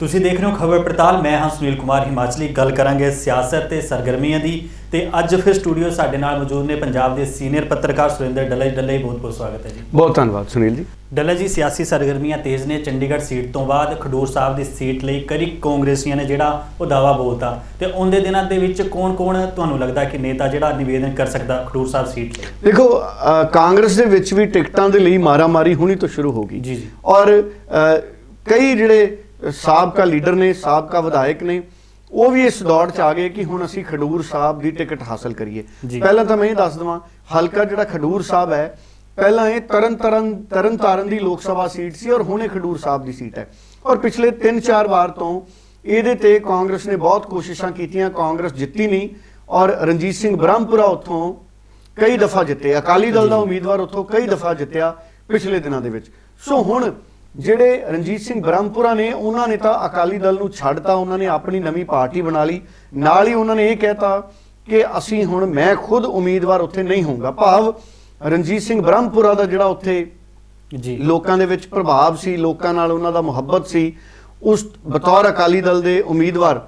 ਤੁਸੀਂ ਦੇਖ ਰਹੇ ਹੋ ਖਬਰ ਪੜਤਾਲ। ਮੈਂ ਹਾਂ ਸੁਨੀਲ ਕੁਮਾਰ ਹਿਮਾਚਲੀ ਗੱਲ ਕਰਾਂਗੇ ਸਿਆਸਤ ਤੇ ਸਰਗਰਮੀਆਂ ਦੀ। ਤੇ ਅੱਜ ਫਿਰ ਸਟੂਡੀਓ ਸਾਡੇ ਨਾਲ ਮੌਜੂਦ ਨੇ ਪੰਜਾਬ ਦੇ ਸੀਨੀਅਰ ਪੱਤਰਕਾਰ ਸੁਰਿੰਦਰ ਡੱਲਾ ਡੱਲਾ ਬਹੁਤ ਬਹੁਤ ਸਵਾਗਤ ਹੈ ਜੀ। ਬਹੁਤ ਧੰਨਵਾਦ ਸੁਨੀਲ ਜੀ। ਡੱਲਾ ਜੀ ਸਿਆਸੀ ਸਰਗਰਮੀਆਂ ਤੇਜ਼ ਨੇ। ਚੰਡੀਗੜ੍ਹ ਸੀਟ ਤੋਂ ਬਾਅਦ ਖਡੂਰ ਸਾਹਿਬ ਦੀ ਸੀਟ ਲਈ ਕਈ ਕਾਂਗਰਸੀਆਂ ਨੇ ਜਿਹੜਾ ਉਹ ਦਾਵਾ ਬੋਲਤਾ। ਤੇ ਉਹਦੇ ਦਿਨਾਂ ਦੇ ਵਿੱਚ ਕੌਣ-ਕੌਣ ਤੁਹਾਨੂੰ ਲੱਗਦਾ ਕਿ ਨੇਤਾ ਜਿਹੜਾ ਨਿਵੇਦਨ ਕਰ ਸਕਦਾ ਖਡੂਰ ਸਾਹਿਬ ਸੀਟ ਲਈ? ਦੇਖੋ ਕਾਂਗਰਸ ਦੇ ਵਿੱਚ ਵੀ ਟਿਕਟਾਂ ਦੇ ਲਈ ਮਾਰਾਮਾਰੀ ਹੁਣੀ ਤੋਂ ਸ਼ੁਰੂ ਹੋ ਗਈ। ਜੀ, ਜੀ। ਔਰ ਕਈ ਜਿਹੜੇ ਸਾਬਕਾ ਲੀਡਰ ਨੇ ਸਾਬਕਾ ਵਿਧਾਇਕ ਨੇ ਉਹ ਵੀ ਇਸ ਦੌੜ 'ਚ ਆ ਗਏ ਕਿ ਹੁਣ ਅਸੀਂ ਖਡੂਰ ਸਾਹਿਬ ਦੀ ਟਿਕਟ ਹਾਸਲ ਕਰੀਏ। ਪਹਿਲਾਂ ਤਾਂ ਮੈਂ ਇਹ ਦੱਸ ਦਵਾਂ ਹਲਕਾ ਜਿਹੜਾ ਖਡੂਰ ਸਾਹਿਬ ਹੈ ਪਹਿਲਾਂ ਇਹ ਤਰਨ ਤਰਨ ਤਰਨ ਤਾਰਨ ਦੀ ਲੋਕ ਸਭਾ ਸੀਟ ਸੀ ਔਰ ਹੁਣ ਇਹ ਖਡੂਰ ਸਾਹਿਬ ਦੀ ਸੀਟ ਹੈ ਔਰ ਪਿਛਲੇ 3-4 ਵਾਰ ਤੋਂ ਇਹਦੇ ਤੇ ਕਾਂਗਰਸ ਨੇ ਬਹੁਤ ਕੋਸ਼ਿਸ਼ਾਂ ਕੀਤੀਆਂ ਕਾਂਗਰਸ ਜਿੱਤੀ ਨਹੀਂ ਔਰ ਰਣਜੀਤ ਸਿੰਘ ਬ੍ਰਹਮਪੁਰਾ ਉੱਥੋਂ ਕਈ ਦਫਾ ਜਿੱਤੇ ਅਕਾਲੀ ਦਲ ਦਾ। ਉਮੀਦਵਾਰ ਉੱਥੋਂ ਕਈ ਦਫਾ ਜਿੱਤਿਆ ਪਿਛਲੇ ਦਿਨਾਂ ਦੇ ਵਿੱਚ ਸੋ ਹੁਣ ਜਿਹੜੇ ਰਣਜੀਤ ਸਿੰਘ ਬ੍ਰਹਮਪੁਰਾ ਨੇ ਉਹਨਾਂ ਨੇ ਤਾਂ ਅਕਾਲੀ ਦਲ ਨੂੰ ਛੱਡਤਾ ਉਹਨਾਂ ਨੇ ਆਪਣੀ ਨਵੀਂ ਪਾਰਟੀ ਬਣਾ ਲਈ। ਨਾਲ ਹੀ ਉਹਨਾਂ ਨੇ ਇਹ ਕਹਿਤਾ ਕਿ ਅਸੀਂ ਹੁਣ ਮੈਂ ਖੁਦ ਉਮੀਦਵਾਰ ਉੱਥੇ ਨਹੀਂ ਹੋਊਂਗਾ। ਭਾਵ ਰਣਜੀਤ ਸਿੰਘ ਬ੍ਰਹਮਪੁਰਾ ਦਾ ਜਿਹੜਾ ਉੱਥੇ ਜੀ। ਲੋਕਾਂ ਦੇ ਵਿੱਚ ਪ੍ਰਭਾਵ ਸੀ ਲੋਕਾਂ ਨਾਲ ਉਹਨਾਂ ਦਾ ਮੁਹੱਬਤ ਸੀ ਉਸ ਬਤੌਰ ਅਕਾਲੀ ਦਲ ਦੇ ਉਮੀਦਵਾਰ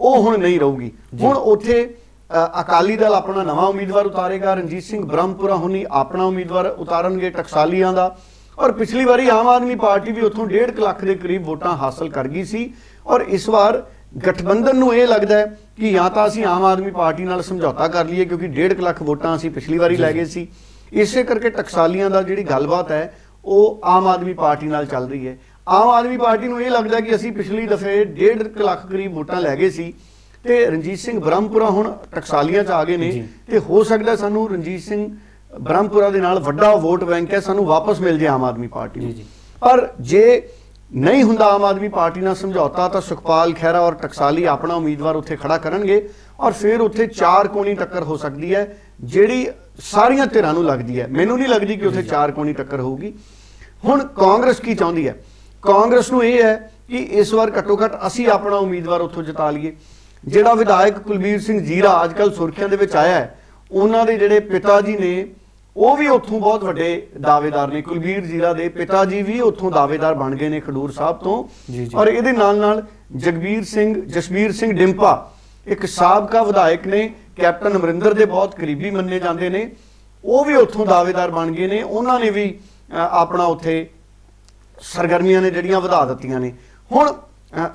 ਉਹ ਹੁਣ ਨਹੀਂ ਰਹੂਗੀ। ਹੁਣ ਉੱਥੇ ਅਕਾਲੀ ਦਲ ਆਪਣਾ ਨਵਾਂ ਉਮੀਦਵਾਰ ਉਤਾਰੇਗਾ ਰਣਜੀਤ ਸਿੰਘ ਬ੍ਰਹਮਪੁਰਾ ਹੁਣੀ ਆਪਣਾ ਉਮੀਦਵਾਰ ਉਤਾਰਨਗੇ ਟਕਸਾਲੀਆਂ ਦਾ। ਔਰ ਪਿਛਲੀ ਵਾਰੀ ਆਮ ਆਦਮੀ ਪਾਰਟੀ ਵੀ ਉੱਥੋਂ 1.5 ਲੱਖ ਦੇ ਕਰੀਬ ਵੋਟਾਂ ਹਾਸਲ ਕਰ ਗਈ ਸੀ। ਔਰ ਇਸ ਵਾਰ ਗਠਬੰਧਨ ਨੂੰ ਇਹ ਲੱਗਦਾ ਹੈ ਕਿ ਜਾਂ ਤਾਂ ਅਸੀਂ ਆਮ ਆਦਮੀ ਪਾਰਟੀ ਨਾਲ ਸਮਝੌਤਾ ਕਰ ਲਈਏ ਕਿਉਂਕਿ 1.5 ਲੱਖ ਵੋਟਾਂ ਅਸੀਂ ਪਿਛਲੀ ਵਾਰੀ ਲੈ ਗਏ ਸੀ। ਇਸੇ ਕਰਕੇ ਟਕਸਾਲੀਆਂ ਦਾ ਜਿਹੜੀ ਗੱਲਬਾਤ ਹੈ ਉਹ ਆਮ ਆਦਮੀ ਪਾਰਟੀ ਨਾਲ ਚੱਲ ਰਹੀ ਹੈ। ਆਮ ਆਦਮੀ ਪਾਰਟੀ ਨੂੰ ਇਹ ਲੱਗਦਾ ਕਿ ਅਸੀਂ ਪਿਛਲੀ ਦਫੇ 1.5 ਲੱਖ ਕਰੀਬ ਵੋਟਾਂ ਲੈ ਗਏ ਸੀ। ਤੇ ਰਣਜੀਤ ਸਿੰਘ ਬ੍ਰਹਮਪੁਰਾ ਹੁਣ ਟਕਸਾਲੀਆਂ 'ਚ ਆ ਗਏ ਨੇ। ਤੇ ਹੋ ਸਕਦਾ ਸਾਨੂੰ ਰਣਜੀਤ ਸਿੰਘ ਬ੍ਰਹਮਪੁਰਾ ਦੇ ਨਾਲ ਵੱਡਾ ਵੋਟ ਬੈਂਕ ਹੈ ਸਾਨੂੰ ਵਾਪਸ ਮਿਲ ਜੇ ਆਮ ਆਦਮੀ ਪਾਰਟੀ ਨੂੰ। ਪਰ ਜੇ ਨਹੀਂ ਹੁੰਦਾ ਆਮ ਆਦਮੀ ਪਾਰਟੀ ਨਾਲ ਸਮਝੌਤਾ ਤਾਂ ਸੁਖਪਾਲ ਖਹਿਰਾ ਔਰ ਟਕਸਾਲੀ ਆਪਣਾ ਉਮੀਦਵਾਰ ਉੱਥੇ ਖੜਾ ਕਰਨਗੇ ਔਰ ਫਿਰ ਉੱਥੇ ਚਾਰ ਕੋਣੀ ਟੱਕਰ ਹੋ ਸਕਦੀ ਹੈ ਜਿਹੜੀ ਸਾਰੀਆਂ ਧਿਰਾਂ ਨੂੰ ਲੱਗਦੀ ਹੈ। ਮੈਨੂੰ ਨਹੀਂ ਲੱਗਦੀ ਕਿ ਉੱਥੇ ਚਾਰ ਕੋਣੀ ਟੱਕਰ ਹੋਊਗੀ। ਹੁਣ ਕਾਂਗਰਸ ਕੀ ਚਾਹੁੰਦੀ ਹੈ? ਕਾਂਗਰਸ ਨੂੰ ਇਹ ਹੈ ਕਿ ਇਸ ਵਾਰ ਘੱਟੋ ਘੱਟ ਅਸੀਂ ਆਪਣਾ ਉਮੀਦਵਾਰ ਉੱਥੋਂ ਜਿਤਾ ਲਈਏ। ਜਿਹੜਾ ਵਿਧਾਇਕ ਕੁਲਬੀਰ ਸਿੰਘ ਜੀਰਾ ਅੱਜਕੱਲ ਸੁਰਖੀਆਂ ਦੇ ਵਿੱਚ ਆਇਆ ਹੈ ਉਹਨਾਂ ਦੇ ਜਿਹੜੇ ਪਿਤਾ ਜੀ ਨੇ ਉਹ ਵੀ ਉੱਥੋਂ ਬਹੁਤ ਵੱਡੇ ਦਾਅਵੇਦਾਰ ਨੇ। ਕੁਲਬੀਰ ਜੀਰਾ ਦੇ ਪਿਤਾ ਜੀ ਵੀ ਉੱਥੋਂ ਦਾਅਵੇਦਾਰ ਬਣ ਗਏ ਨੇ ਖਡੂਰ ਸਾਹਿਬ ਤੋਂ। ਜੀ, ਜੀ। ਔਰ ਇਹਦੇ ਨਾਲ ਨਾਲ ਜਗਬੀਰ ਸਿੰਘ ਜਸਬੀਰ ਸਿੰਘ ਡਿੰਪਾ ਇੱਕ ਸਾਬਕਾ ਵਿਧਾਇਕ ਨੇ ਕੈਪਟਨ ਅਮਰਿੰਦਰ ਦੇ ਬਹੁਤ ਕਰੀਬੀ ਮੰਨੇ ਜਾਂਦੇ ਨੇ। ਉਹ ਵੀ ਉੱਥੋਂ ਦਾਅਵੇਦਾਰ ਬਣ ਗਏ ਨੇ। ਉਹਨਾਂ ਨੇ ਵੀ ਆਪਣਾ ਉੱਥੇ ਸਰਗਰਮੀਆਂ ਨੇ ਜਿਹੜੀਆਂ ਵਧਾ ਦਿੱਤੀਆਂ ਨੇ। ਹੁਣ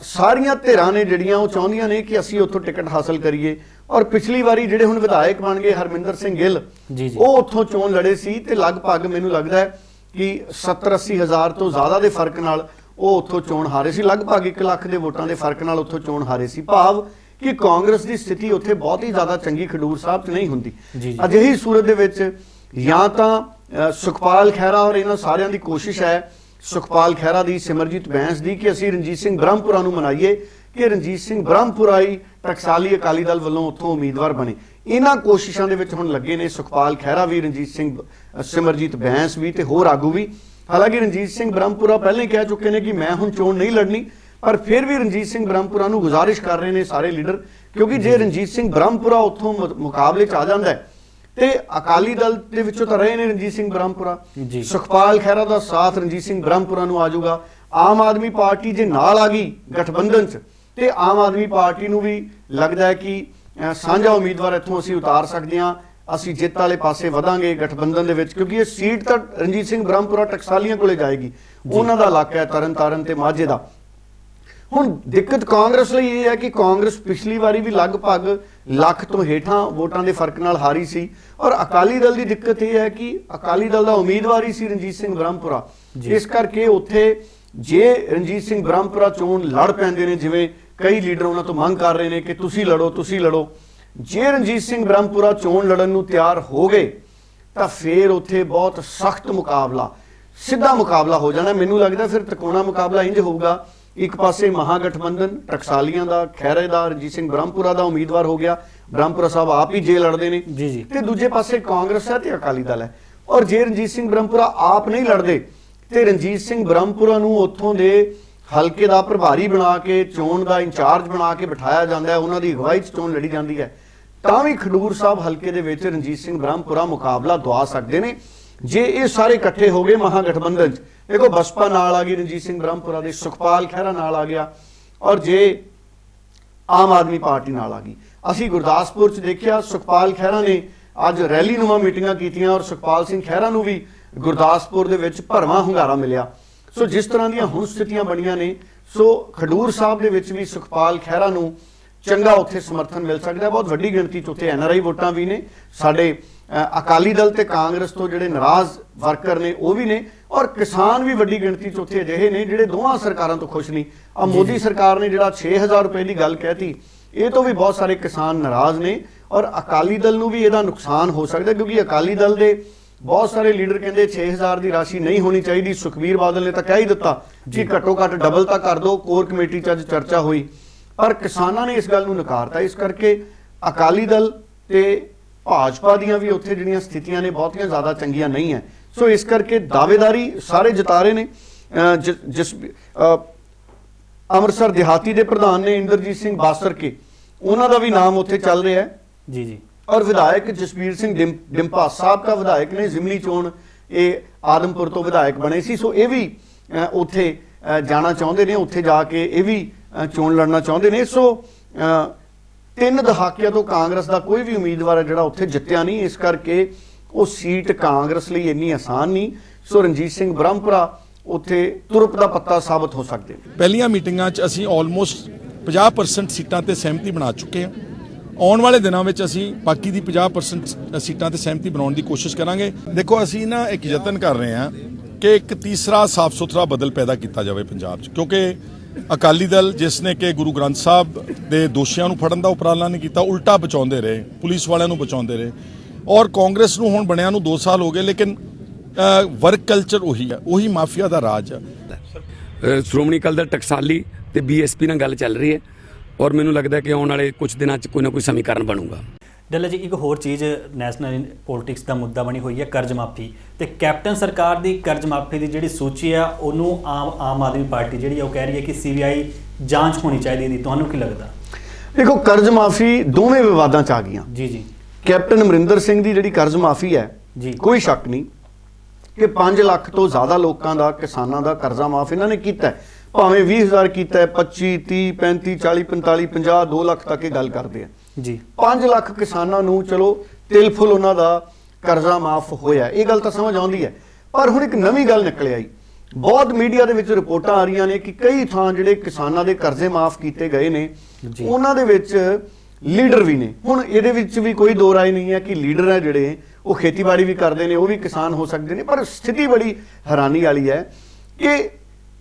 ਸਾਰੀਆਂ ਧਿਰਾਂ ਨੇ ਜਿਹੜੀਆਂ ਉਹ ਚਾਹੁੰਦੀਆਂ ਨੇ ਕਿ ਅਸੀਂ ਉੱਥੋਂ ਟਿਕਟ ਹਾਸਲ ਕਰੀਏ। ਔਰ ਪਿਛਲੀ ਵਾਰੀ ਜਿਹੜੇ ਹੁਣ ਵਿਧਾਇਕ ਬਣ ਗਏ ਹਰਮਿੰਦਰ ਸਿੰਘ ਗਿੱਲ ਜੀ, ਜੀ। ਉਹ ਉੱਥੋਂ ਚੋਣ ਲੜੇ ਸੀ ਤੇ ਲਗਭਗ ਮੈਨੂੰ ਲੱਗਦਾ ਹੈ ਕਿ 70 80 ਹਜ਼ਾਰ ਤੋਂ ਜ਼ਿਆਦਾ ਦੇ ਫ਼ਰਕ ਨਾਲ ਉਹ ਉੱਥੋਂ ਚੋਣ ਹਾਰੇ ਸੀ ਲਗਭਗ 1 ਲੱਖ ਦੇ ਵੋਟਾਂ ਦੇ ਫ਼ਰਕ ਨਾਲ ਉੱਥੋਂ ਚੋਣ ਹਾਰੇ ਸੀ ਭਾਵ ਕਿ ਕਾਂਗਰਸ ਦੀ ਸਥਿਤੀ ਉੱਥੇ ਬਹੁਤ ਹੀ ਜ਼ਿਆਦਾ ਚੰਗੀ ਖਡੂਰ ਸਾਹਿਬ 'ਚ ਨਹੀਂ ਹੁੰਦੀ। ਅਜਿਹੀ ਸੂਰਤ ਦੇ ਵਿੱਚ ਜਾਂ ਤਾਂ ਸੁਖਪਾਲ ਖਹਿਰਾ ਔਰ ਇਹਨਾਂ ਸਾਰਿਆਂ ਦੀ ਕੋਸ਼ਿਸ਼ ਹੈ ਸੁਖਪਾਲ ਖਹਿਰਾ ਦੀ ਸਿਮਰਜੀਤ ਬੈਂਸ ਦੀ ਕਿ ਅਸੀਂ ਰਣਜੀਤ ਸਿੰਘ ਬ੍ਰਹਮਪੁਰਾ ਨੂੰ ਮਨਾਈਏ ਕਿ ਰਣਜੀਤ ਸਿੰਘ ਬ੍ਰਹਮਪੁਰਾ ਹੀ ਟਕਸਾਲੀ ਅਕਾਲੀ ਦਲ ਵੱਲੋਂ ਉੱਥੋਂ ਉਮੀਦਵਾਰ ਬਣੇ। ਇਹਨਾਂ ਕੋਸ਼ਿਸ਼ਾਂ ਦੇ ਵਿੱਚ ਹੁਣ ਲੱਗੇ ਨੇ ਸੁਖਪਾਲ ਖਹਿਰਾ ਵੀ ਰਣਜੀਤ ਸਿੰਘ ਸਿਮਰਜੀਤ ਬੈਂਸ ਵੀ ਤੇ ਹੋਰ ਆਗੂ ਵੀ। ਹਾਲਾਂਕਿ ਰਣਜੀਤ ਸਿੰਘ ਬ੍ਰਹਮਪੁਰਾ ਪਹਿਲਾਂ ਹੀ ਕਹਿ ਚੁੱਕੇ ਨੇ ਕਿ ਮੈਂ ਹੁਣ ਚੋਣ ਨਹੀਂ ਲੜਨੀ ਪਰ ਫਿਰ ਵੀ ਰਣਜੀਤ ਸਿੰਘ ਬ੍ਰਹਮਪੁਰਾ ਨੂੰ ਗੁਜ਼ਾਰਿਸ਼ ਕਰ ਰਹੇ ਨੇ ਸਾਰੇ ਲੀਡਰ ਕਿਉਂਕਿ ਜੇ ਰਣਜੀਤ ਸਿੰਘ ਬ੍ਰਹਮਪੁਰਾ ਉੱਥੋਂ ਮੁਕਾਬਲੇ 'ਚ ਆ ਜਾਂਦਾ ਹੈ ਤੇ ਅਕਾਲੀ ਦਲ ਦੇ ਵਿੱਚੋਂ ਤਾਂ ਰਹੇ ਨੇ ਰਣਜੀਤ ਸਿੰਘ ਬ੍ਰਹਮਪੁਰਾ। ਸੁਖਪਾਲ ਖਹਿਰਾ ਦਾ ਸਾਥ ਰਣਜੀਤ ਸਿੰਘ ਬ੍ਰਹਮਪੁਰਾ ਨੂੰ ਆ ਜਾਊਗਾ। ਆਮ ਆਦਮੀ ਪਾਰਟੀ ਜੇ ਨਾਲ ਆ ਗਈ ਗਠਬੰਧਨ 'ਚ ਤੇ ਆਮ ਆਦਮੀ ਪਾਰਟੀ ਨੂੰ ਵੀ ਲੱਗਦਾ ਹੈ ਕਿ ਸਾਂਝਾ ਉਮੀਦਵਾਰ ਇੱਥੋਂ ਅਸੀਂ ਉਤਾਰ ਸਕਦੇ ਹਾਂ ਅਸੀਂ ਜਿੱਤ ਵਾਲੇ ਪਾਸੇ ਵਧਾਂਗੇ ਗਠਬੰਧਨ ਦੇ ਵਿੱਚ ਕਿਉਂਕਿ ਇਹ ਸੀਟ ਤਾਂ ਰਣਜੀਤ ਸਿੰਘ ਬ੍ਰਹਮਪੁਰਾ ਟਕਸਾਲੀਆਂ ਕੋਲੇ ਜਾਏਗੀ ਉਹਨਾਂ ਦਾ ਇਲਾਕਾ ਹੈ ਤਰਨ ਤਾਰਨ ਤੇ ਮਾਝੇ ਦਾ। ਹੁਣ ਦਿੱਕਤ ਕਾਂਗਰਸ ਲਈ ਇਹ ਹੈ ਕਿ ਕਾਂਗਰਸ ਪਿਛਲੀ ਵਾਰੀ ਵੀ ਲਗਭਗ ਲੱਖ ਤੋਂ ਹੇਠਾਂ ਵੋਟਾਂ ਦੇ ਫ਼ਰਕ ਨਾਲ ਹਾਰੀ ਸੀ ਔਰ ਅਕਾਲੀ ਦਲ ਦੀ ਦਿੱਕਤ ਇਹ ਹੈ ਕਿ ਅਕਾਲੀ ਦਲ ਦਾ ਉਮੀਦਵਾਰ ਹੀ ਸੀ ਰਣਜੀਤ ਸਿੰਘ ਬ੍ਰਹਮਪੁਰਾ। ਇਸ ਕਰਕੇ ਉੱਥੇ ਜੇ ਰਣਜੀਤ ਸਿੰਘ ਬ੍ਰਹਮਪੁਰਾ ਚੋਣ ਲੜ ਪੈਂਦੇ ਨੇ ਜਿਵੇਂ ਕਈ ਲੀਡਰ ਉਹਨਾਂ ਤੋਂ ਮੰਗ ਕਰ ਰਹੇ ਨੇ ਕਿ ਤੁਸੀਂ ਲੜੋ ਤੁਸੀਂ ਲੜੋ। ਜੇ ਰਣਜੀਤ ਸਿੰਘ ਬ੍ਰਹਮਪੁਰਾ ਚੋਣ ਲੜਨ ਨੂੰ ਤਿਆਰ ਹੋ ਗਏ ਤਾਂ ਫੇਰ ਉੱਥੇ ਬਹੁਤ ਸਖਤ ਮੁਕਾਬਲਾ ਸਿੱਧਾ ਮੁਕਾਬਲਾ ਹੋ ਜਾਣਾ। ਮੈਨੂੰ ਲੱਗਦਾ ਫਿਰ ਤਕੋਣਾ ਮੁਕਾਬਲਾ ਇੰਜ ਹੋਊਗਾ। ਇੱਕ ਪਾਸੇ ਮਹਾਗਠਬੰਧਨ ਟਕਸਾਲੀਆਂ ਦਾ ਖੈਰੇ ਦਾ ਰਣਜੀਤ ਸਿੰਘ ਬ੍ਰਹਮਪੁਰਾ ਦਾ ਉਮੀਦਵਾਰ ਹੋ ਗਿਆ। ਬ੍ਰਹਮਪੁਰਾ ਸਾਹਿਬ ਆਪ ਹੀ ਜੇ ਲੜਦੇ ਨੇ। ਜੀ, ਜੀ। ਤੇ ਦੂਜੇ ਪਾਸੇ ਕਾਂਗਰਸ ਹੈ ਤੇ ਅਕਾਲੀ ਦਲ ਹੈ। ਔਰ ਜੇ ਰਣਜੀਤ ਸਿੰਘ ਬ੍ਰਹਮਪੁਰਾ ਆਪ ਨਹੀਂ ਲੜਦੇ ਤੇ ਰਣਜੀਤ ਸਿੰਘ ਬ੍ਰਹਮਪੁਰਾ ਨੂੰ ਉੱਥੋਂ ਦੇ ਹਲਕੇ ਦਾ ਪ੍ਰਭਾਰੀ ਬਣਾ ਕੇ, ਚੋਣ ਦਾ ਇੰਚਾਰਜ ਬਣਾ ਕੇ ਬਿਠਾਇਆ ਜਾਂਦਾ ਹੈ, ਉਹਨਾਂ ਦੀ ਅਗਵਾਈ 'ਚ ਚੋਣ ਲੜੀ ਜਾਂਦੀ ਹੈ। ਤਾਂ ਵੀ ਖਡੂਰ ਸਾਹਿਬ ਹਲਕੇ ਦੇ ਵਿੱਚ ਰਣਜੀਤ ਸਿੰਘ ਬ੍ਰਹਮਪੁਰਾ ਮੁਕਾਬਲਾ ਦਵਾ ਸਕਦੇ ਨੇ। ਜੇ ਇਹ ਸਾਰੇ ਇਕੱਠੇ ਹੋ ਗਏ ਮਹਾਗਠਬੰਧਨ 'ਚ, ਦੇਖੋ ਬਸਪਾ ਨਾਲ ਆ ਗਈ ਰਣਜੀਤ ਸਿੰਘ ਬ੍ਰਹਮਪੁਰਾ ਦੇ, ਸੁਖਪਾਲ ਖਹਿਰਾ ਨਾਲ ਆ ਗਿਆ, ਔਰ ਜੇ ਆਮ ਆਦਮੀ ਪਾਰਟੀ ਨਾਲ ਆ ਗਈ। ਅਸੀਂ ਗੁਰਦਾਸਪੁਰ ਚ ਦੇਖਿਆ, ਸੁਖਪਾਲ ਖਹਿਰਾ ਨੇ ਅੱਜ ਰੈਲੀ ਨੂੰਮਾਂ ਮੀਟਿੰਗਾਂ ਕੀਤੀਆਂ, ਔਰ ਸੁਖਪਾਲ ਸਿੰਘ ਖਹਿਰਾ ਨੂੰ ਵੀ ਗੁਰਦਾਸਪੁਰ ਦੇ ਵਿੱਚ ਭਰਵਾਂ ਹੁੰਗਾਰਾ ਮਿਲਿਆ। ਸੋ ਜਿਸ ਤਰ੍ਹਾਂ ਦੀਆਂ ਹੁਣ ਸਥਿਤੀਆਂ ਬਣੀਆਂ ਨੇ ਸੋ ਖਡੂਰ ਸਾਹਿਬ ਦੇ ਵਿੱਚ ਵੀ ਸੁਖਪਾਲ ਖਹਿਰਾ ਨੂੰ ਚੰਗਾ ਉੱਥੇ ਸਮਰਥਨ ਮਿਲ ਸਕਦਾ। ਬਹੁਤ ਵੱਡੀ ਗਿਣਤੀ ਚ ਉੱਥੇ ਐਨਆਰਆਈ ਵੋਟਾਂ ਵੀ ਨੇ। ਸਾਡੇ ਅਕਾਲੀ ਦਲ ਤੇ ਕਾਂਗਰਸ ਤੋਂ ਜਿਹੜੇ ਨਾਰਾਜ਼ ਵਰਕਰ ਨੇ ਉਹ ਵੀ ਨੇ। ਔਰ ਕਿਸਾਨ ਵੀ ਵੱਡੀ ਗਿਣਤੀ ਚ ਉੱਥੇ ਅਜਿਹੇ ਨੇ ਜਿਹੜੇ ਦੋਵਾਂ ਸਰਕਾਰਾਂ ਤੋਂ ਖੁਸ਼ ਨਹੀਂ। ਆ ਮੋਦੀ ਸਰਕਾਰ ਨੇ ਜਿਹੜਾ 6000 ਰੁਪਏ ਦੀ ਗੱਲ ਕਹਿਤੀ ਇਹ ਤੋਂ ਵੀ ਬਹੁਤ ਸਾਰੇ ਕਿਸਾਨ ਨਾਰਾਜ਼ ਨੇ। ਔਰ ਅਕਾਲੀ ਦਲ ਨੂੰ ਵੀ ਇਹਦਾ ਨੁਕਸਾਨ ਹੋ ਸਕਦਾ ਕਿਉਂਕਿ ਅਕਾਲੀ ਦਲ ਦੇ ਬਹੁਤ ਸਾਰੇ ਲੀਡਰ ਕਹਿੰਦੇ 6000 ਦੀ ਰਾਸ਼ੀ ਨਹੀਂ ਹੋਣੀ ਚਾਹੀਦੀ। ਸੁਖਬੀਰ ਬਾਦਲ ਨੇ ਤਾਂ ਕਹਿ ਹੀ ਦਿੱਤਾ ਕਿ ਘੱਟੋ ਘੱਟ ਡਬਲ ਤਾਂ ਕਰ ਦਿਓ, ਕੋਰ ਕਮੇਟੀ 'ਚ ਅੱਜ ਚਰਚਾ ਹੋਈ। ਪਰ ਕਿਸਾਨਾਂ ਨੇ ਇਸ ਗੱਲ ਨੂੰ ਨਕਾਰਤਾ। ਇਸ ਕਰਕੇ ਅਕਾਲੀ ਦਲ ਤੇ ਭਾਜਪਾ ਦੀਆਂ ਵੀ ਉੱਥੇ ਜਿਹੜੀਆਂ ਸਥਿਤੀਆਂ ਨੇ, ਬਹੁਤੀਆਂ ਜ਼ਿਆਦਾ ਚੰਗੀਆਂ ਨਹੀਂ ਹੈ ਸੋ ਇਸ ਕਰਕੇ ਦਾਅਵੇਦਾਰੀ ਸਾਰੇ ਜਿਤਾ ਰਹੇ ਨੇ ਜਿਸ ਅੰਮ੍ਰਿਤਸਰ ਦਿਹਾਤੀ ਦੇ ਪ੍ਰਧਾਨ ਨੇ ਇੰਦਰਜੀਤ ਸਿੰਘ ਬਾਸਰ ਕੇ। ਉਹਨਾਂ ਦਾ ਵੀ ਨਾਮ ਉੱਥੇ ਚੱਲ ਰਿਹਾ ਹੈ ਜੀ ਜੀ। ਔਰ ਵਿਧਾਇਕ ਜਸਵੀਰ ਸਿੰਘ ਡਿੰ- ਡਿੰਪਾ ਸਾਬਕਾ ਵਿਧਾਇਕ ਨੇ ਜ਼ਿਮਨੀ ਚੋਣ, ਇਹ ਆਦਮਪੁਰ ਤੋਂ ਵਿਧਾਇਕ ਬਣੇ ਸੀ, ਸੋ ਇਹ ਵੀ ਉੱਥੇ ਜਾਣਾ ਚਾਹੁੰਦੇ ਨੇ, ਉੱਥੇ ਜਾ ਕੇ ਇਹ ਵੀ ਚੋਣ ਲੜਨਾ ਚਾਹੁੰਦੇ ਨੇ, ਸੋ ਤਿੰਨ ਦਹਾਕਿਆਂ ਤੋਂ ਕਾਂਗਰਸ ਦਾ ਕੋਈ ਵੀ ਉਮੀਦਵਾਰ ਹੈ ਜਿਹੜਾ ਉੱਥੇ ਜਿੱਤਿਆ ਨਹੀਂ, ਇਸ ਕਰਕੇ ਉਹ ਸੀਟ ਕਾਂਗਰਸ ਲਈ ਇੰਨੀ ਆਸਾਨ ਨਹੀਂ, ਸੋ ਰਣਜੀਤ ਸਿੰਘ ਬ੍ਰਹਮਪੁਰਾ ਉੱਥੇ ਤੁਰਪ ਦਾ ਪੱਤਾ ਸਾਬਤ ਹੋ ਸਕਦੇ ਨੇ। ਪਹਿਲੀਆਂ ਮੀਟਿੰਗਾਂ 'ਚ ਅਸੀਂ ਆਲਮੋਸਟ 50% ਸੀਟਾਂ ਤੇ ਸਹਿਮਤੀ ਬਣਾ ਚੁੱਕੇ ਹਾਂ। ਆਉਣ ਵਾਲੇ ਦਿਨਾਂ ਵਿੱਚ ਅਸੀਂ ਬਾਕੀ ਦੀ 50% ਸੀਟਾਂ ਤੇ ਸਹਿਮਤੀ ਬਣਾਉਣ ਦੀ ਕੋਸ਼ਿਸ਼ ਕਰਾਂਗੇ। ਦੇਖੋ, ਅਸੀਂ ਨਾ ਇੱਕ ਯਤਨ ਕਰ ਰਹੇ ਹਾਂ ਕਿ ਇੱਕ ਤੀਸਰਾ ਸਾਫ਼ ਸੁਥਰਾ ਬਦਲ ਪੈਦਾ ਕੀਤਾ ਜਾਵੇ ਪੰਜਾਬ 'ਚ। ਕਿਉਂਕਿ ਅਕਾਲੀ ਦਲ ਜਿਸ ਨੇ ਕਿ ਗੁਰੂ ਗ੍ਰੰਥ ਸਾਹਿਬ ਦੇ ਦੋਸ਼ੀਆਂ ਨੂੰ ਫੜਨ ਦਾ ਉਪਰਾਲਾ ਨਹੀਂ ਕੀਤਾ, ਉਲਟਾ ਬਚਾਉਂਦੇ ਰਹੇ, ਪੁਲਿਸ ਵਾਲਿਆਂ ਨੂੰ ਬਚਾਉਂਦੇ ਰਹੇ। ਔਰ ਕਾਂਗਰਸ ਨੂੰ ਹੁਣ ਬਣਿਆ ਨੂੰ 2 ਸਾਲ ਹੋ ਗਏ, ਲੇਕਿਨ ਵਰਕ ਕਲਚਰ ਉਹੀ ਹੈ ਉਹੀ ਮਾਫੀਆ ਦਾ ਰਾਜ ਹੈ ਸ਼੍ਰੋਮਣੀ ਅਕਾਲੀ ਦਲ ਟਕਸਾਲੀ ਤੇ ਬੀਐਸਪੀ ਨਾਲ ਗੱਲ ਚੱਲ ਰਹੀ ਹੈ। ਔਰ ਮੈਨੂੰ ਲੱਗਦਾ ਕਿ ਆਉਣ ਵਾਲੇ ਕੁਝ ਦਿਨਾਂ 'ਚ ਕੋਈ ਨਾ ਕੋਈ ਸਮੀਕਰਨ ਬਣੂਗਾ। ਡੱਲਾ ਜੀ ਇੱਕ ਹੋਰ ਚੀਜ਼ ਨੈਸ਼ਨਲ ਪੋਲਿਟਿਕਸ ਦਾ ਮੁੱਦਾ ਬਣੀ ਹੋਈ ਹੈ ਕਰਜ਼ ਮਾਫੀ। ਤੇ ਕੈਪਟਨ ਸਰਕਾਰ ਦੀ ਕਰਜ਼ ਮਾਫੀ ਦੀ ਜਿਹੜੀ ਸੂਚੀ ਆ ਉਹਨੂੰ ਆਮ ਆਮ ਆਦਮੀ ਪਾਰਟੀ ਜਿਹੜੀ ਆ ਉਹ ਕਹਿ ਰਹੀ ਹੈ ਕਿ ਸੀਬੀਆਈ ਜਾਂਚ ਹੋਣੀ ਚਾਹੀਦੀ ਇਹਦੀ ਤੁਹਾਨੂੰ ਕੀ ਲੱਗਦਾ? ਦੇਖੋ ਕਰਜ਼ ਮਾਫੀ ਦੋਵੇਂ ਵਿਵਾਦਾਂ ਚ ਆ ਗਈਆਂ। ਜੀ ਜੀ। ਕੈਪਟਨ ਅਮਰਿੰਦਰ ਸਿੰਘ ਦੀ ਜਿਹੜੀ ਕਰਜ਼ ਮਾਫੀ ਹੈ ਜੀ। ਕੋਈ ਸ਼ੱਕ ਨਹੀਂ ਕਿ 5 ਲੱਖ ਤੋਂ ਜ਼ਿਆਦਾ ਲੋਕਾਂ ਦਾ ਕਿਸਾਨਾਂ ਦਾ ਕਰਜ਼ਾ ਮਾਫ ਇਹਨਾਂ ਨੇ ਕੀਤਾ ਹੈ। ਭਾਵੇਂ 20000 ਕੀਤਾ ਹੈ 25 30 35 40 45 50 2 ਲੱਖ ਤੱਕ ਇਹ ਗੱਲ ਕਰਦੇ ਆ। ਜੀ। 5 ਲੱਖ ਕਿਸਾਨਾਂ ਨੂੰ ਚਲੋ ਤਿਲ ਫੁੱਲ ਉਹਨਾਂ ਦਾ ਕਰਜ਼ਾ ਮਾਫ ਹੋਇਆ ਇਹ ਗੱਲ ਤਾਂ ਸਮਝ ਆਉਂਦੀ ਹੈ। ਪਰ ਹੁਣ ਇੱਕ ਨਵੀਂ ਗੱਲ ਨਿਕਲ ਆਈ। ਬਹੁਤ ਮੀਡੀਆ ਦੇ ਵਿੱਚ ਰਿਪੋਰਟਾਂ ਆ ਰਹੀਆਂ ਨੇ ਕਿ ਕਈ ਥਾਂ ਜਿਹੜੇ ਕਿਸਾਨਾਂ ਦੇ ਕਰਜ਼ੇ ਮਾਫ ਕੀਤੇ ਗਏ ਨੇ। ਉਹਨਾਂ ਦੇ ਵਿੱਚ ਲੀਡਰ ਵੀ ਨੇ। ਹੁਣ ਇਹਦੇ ਵਿੱਚ ਵੀ ਕੋਈ ਦੋ ਰਾਏ ਨਹੀਂ ਹੈ ਕਿ ਲੀਡਰ ਹੈ ਜਿਹੜੇ ਉਹ ਖੇਤੀਬਾੜੀ ਵੀ ਕਰਦੇ ਨੇ ਉਹ ਵੀ ਕਿਸਾਨ ਹੋ ਸਕਦੇ ਨੇ ਪਰ ਸਥਿਤੀ ਬੜੀ ਹੈਰਾਨੀ ਵਾਲੀ ਹੈ ਕਿ